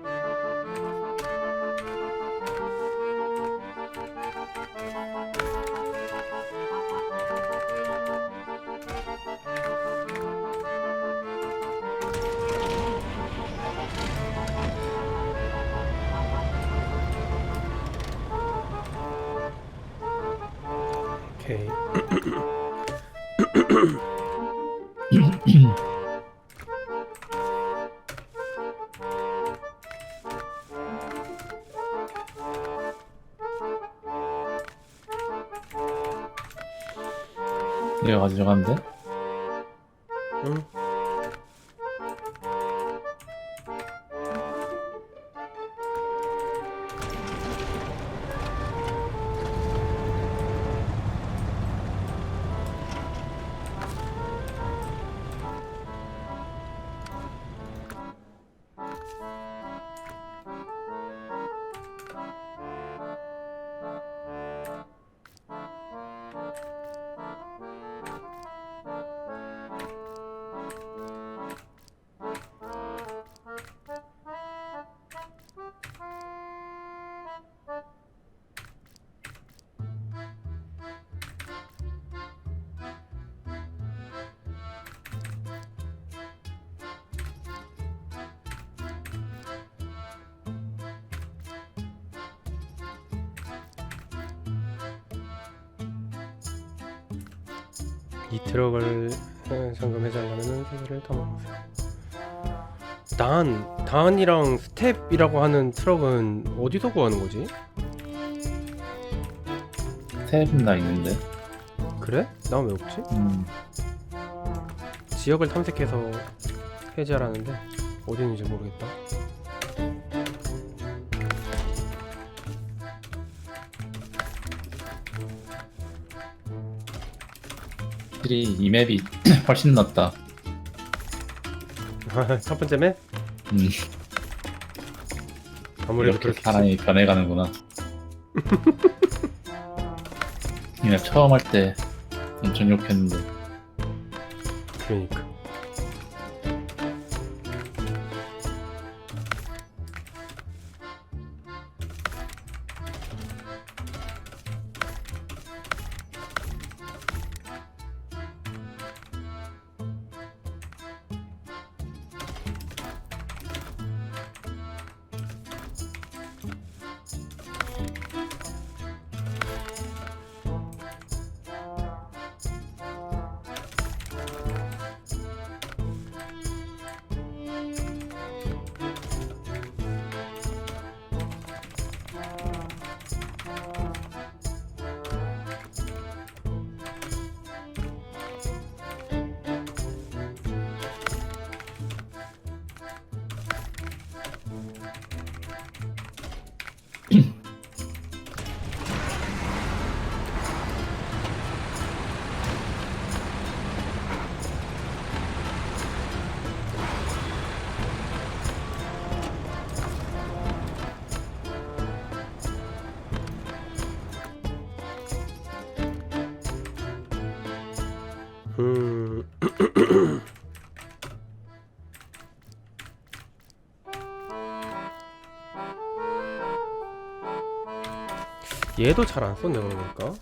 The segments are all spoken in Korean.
Bye. 이거 가지고 가면 돼? 응. 이 트럭을 어, 점검해주려면 세배를 더 먹으세요. 단, 단이랑 스텝이라고 하는 트럭은 어디서 구하는 거지? 스텝나 있는데. 그래? 난왜 없지? 음, 지역을 탐색해서 해제하라는데 어디 있는지 모르겠다. 확실히 이 맵이 훨씬 낫다. 첫 번째 맵? 음, 아무래도 이렇게 그렇겠지. 사람이 변해가는구나. 그냥 처음 할 때 엄청 욕했는데 그러니까. 얘도 잘 안 썼네 그러니까.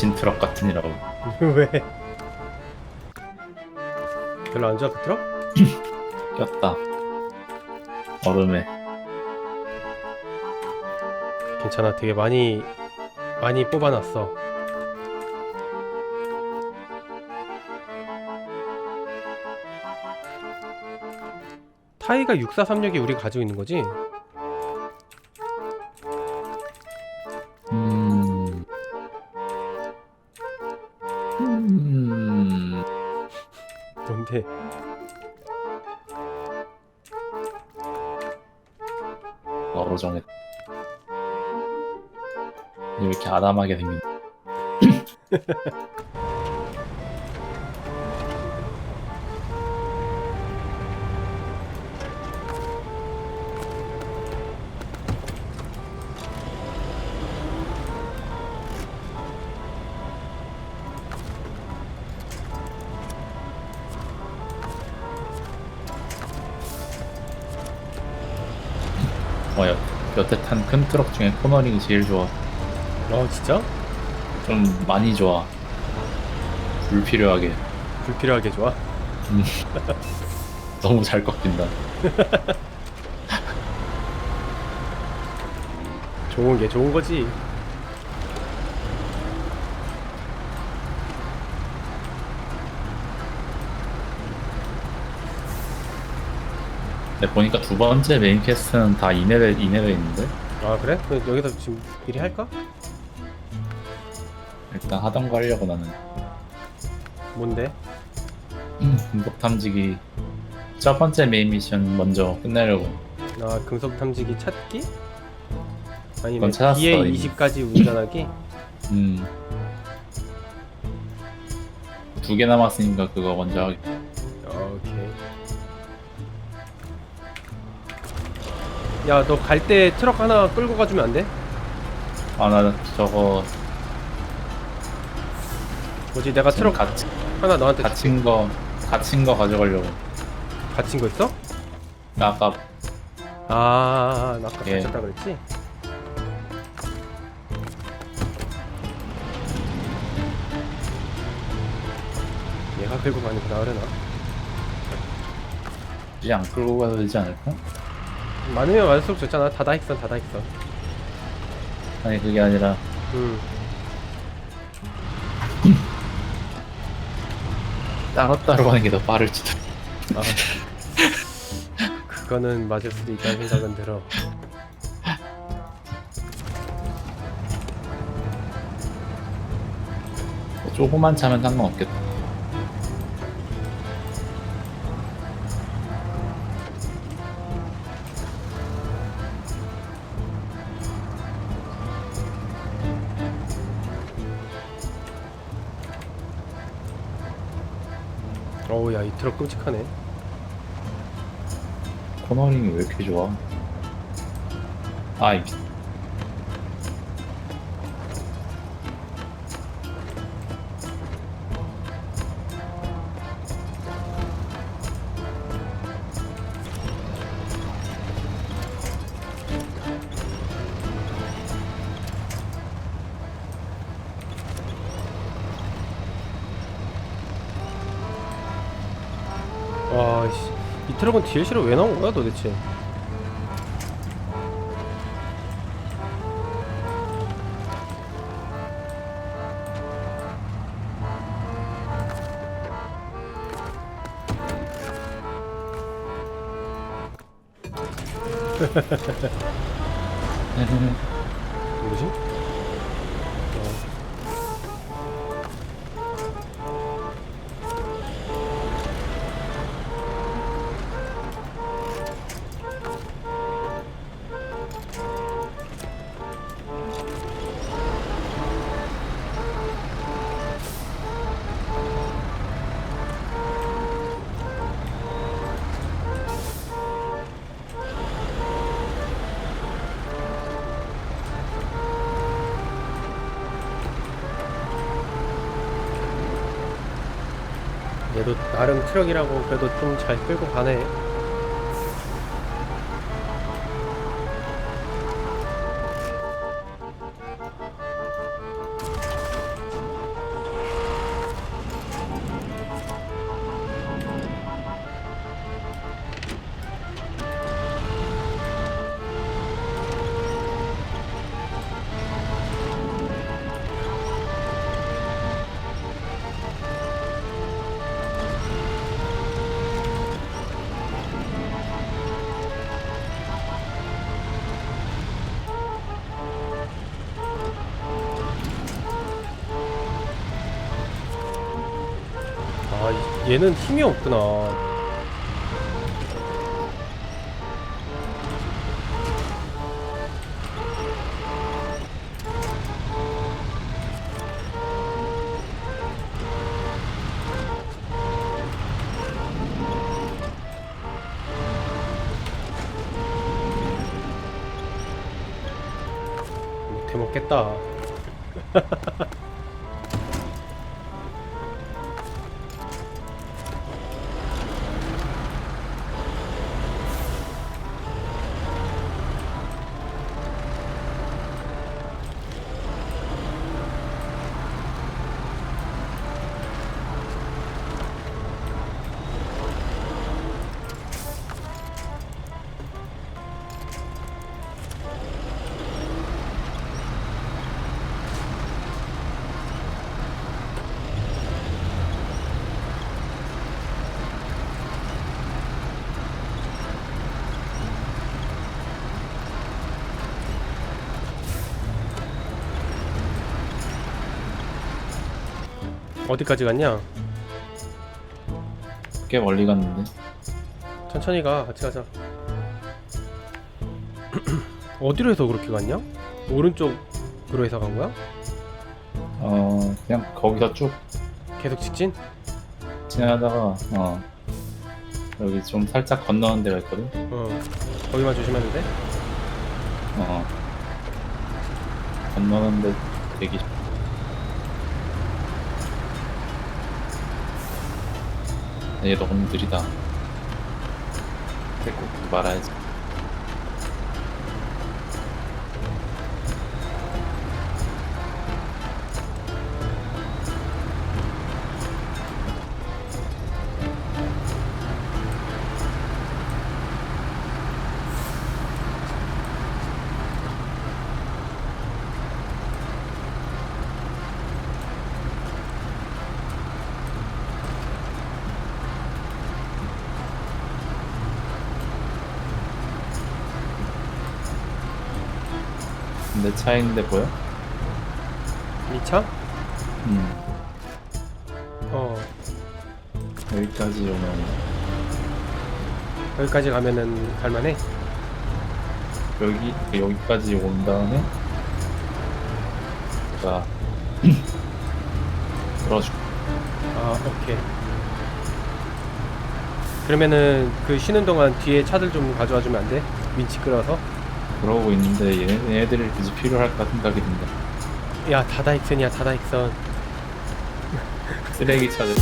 진트럭 같으니라고. 왜? 별로 안 좋아 그 트럭? 꼈다. 얼음에 괜찮아 되게 많이 많이 뽑아놨어 타이가 6436이 우리가 가지고 있는 거지? 너로 정했. 왜 이렇게 아담하게 생긴? 어, 여, 여태 탄 큰 트럭 중에 코너링이 제일 좋아. 아 진짜? 좀 많이 좋아. 불필요하게. 불필요하게 좋아? 너무 잘 꺾인다. 좋은 게 좋은 거지 근데 보니까 두 번째 메인 캐스트는 다 이내외 이내외 있는데 아 그래? 그럼 여기서 지금 미리 할까? 일단 하던 거 하려고 나는 뭔데? 금속 탐지기 첫 번째 메인 미션 먼저 끝내려고 아 금속 탐지기 찾기? 아니면 찾았어, 뒤에 이미. 20까지 운전하기? 음. 두 개 남았으니까 그거 먼저 하기. 오케이 야 너 갈 때 트럭 하나 끌고 가주면 안 돼? 아, 나 저거 뭐지 내가 트럭 갇, 하나 너한테 갇힌 거, 갇힌 거 가져가려고. 갇힌 거 있어? 나 아까 아, 나 아까 예. 갇혔다 그랬지? 얘가 끌고 가니구나 그러나? 굳이 안 끌고 가도 되지 않을까? 많으면 많을수록 좋잖아 다다익선 다다익선 아니, 그게 아니라 음 따로따로 가는 게 더 빠를지도. 아. 그거는 맞을 수도 있다는 생각은 들어 조금만 차면 상관없겠다. 트럭 끔찍하네 코너링이 왜 이렇게 좋아? 아, 이 와씨. 이 트럭은 DLC로 왜 나온 거야 도대체 나름 트럭이라고 그래도 좀 잘 끌고 가네 얘는 힘이 없구나. 못해 먹겠다. 어디까지 갔냐? 꽤 멀리 갔는데 천천히 가 같이 가자 어디로 해서 그렇게 갔냐? 오른쪽으로 해서 간 거야? 어 그냥 거기서 쭉 계속 직진? 지나다가 어 여기 좀 살짝 건너는 데가 있거든 어 거기만 조심하면 돼? 어 건너는데 되기 얘 너무 느리다. 데리고 말아야지 내 있는데 보여? 이 차? 음 어 여기까지 오면 여기까지 가면은 갈만해? 여기 여기까지 온 다음에 자 들어줄 아 오케이 그러면은 그 쉬는 동안 뒤에 차들 좀 가져와 주면 안 돼? 민치 끌어서 그러고 있는데 얘, 얘네들이 굳이 필요할까 생각이 든다. 야 다다익선이야 다다익선. 쓰레기 차들